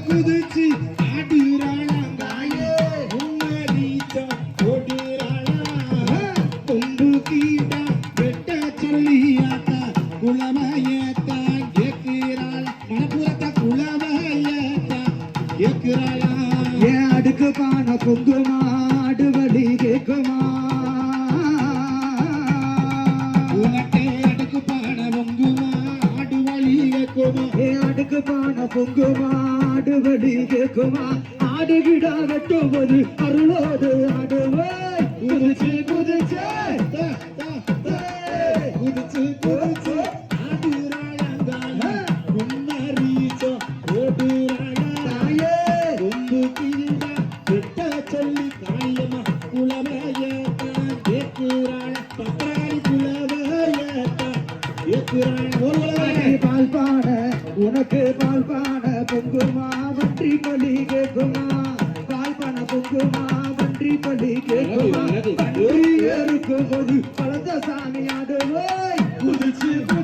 குதிச்சு ஆடுறாளாங்காயே உன்னதீச்சம் ஓடுறாளா கொம்பு கீட்டா வெட்ட சொல்லியாத்தா குளமையத்தா கேட்கிறாள்? மனப்புறத்த குளமையத்தா கேட்கிறாளா? ஏன் அடுக்கு பான பொங்குமா கேட்குமா? அடுக்கு பான பொங்குமா அடுவடி கேட்குமா ஆடுகிடா வெட்டுவது அருளோடு ஆடுவே பால் பாட உனக்கு பால் பாட பொங்குமா வன்றி பலி கேக்குமா பால் பான பொங்குமா வன்றி பலி கேக்குமா வன்றி ஏறுக்கும்போது பழந்த சாமி ஆடுவே குதிச்சு குதிச்சு குதிச்சு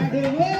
Aleluya.